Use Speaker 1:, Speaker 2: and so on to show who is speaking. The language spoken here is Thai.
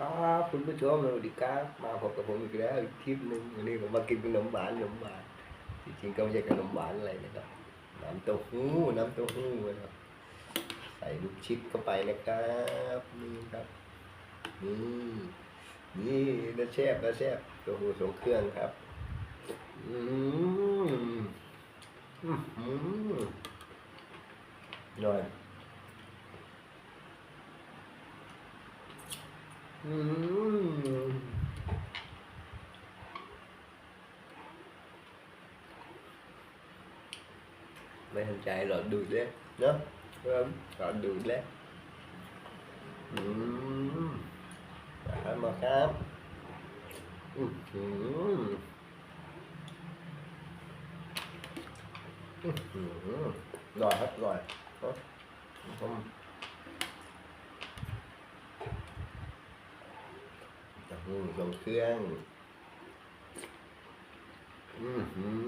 Speaker 1: ครับคุณผู้ชมสวัสดีครับ มาพบกับผมอีกแล้วอีกคลิปหนึ่งวันนี้ผมมากินขนมหวานขนมหวานจริงๆก็ไม่ใช่ขนมหวานอะไรนะครับน้ำเต้าหู้น้ำเต้าหู้นะครับใส่ลูกชิดเข้าไปนะครับนี่ครับนี่นี่นะแซ่บนะแซ่บเต้าหู้ทรงเครื่องครับอืมอืมอืมหน่อย mấy thằng trai rồi được đấy nhá không? Rồi được đấy phải mà khám. Rồi hết rồi. Không ลอดดูดแล้วอืมมามาครับอืมอืมอืมอร่อยครับอร่อยเนาะอืมอืมลงเครื่อง อืม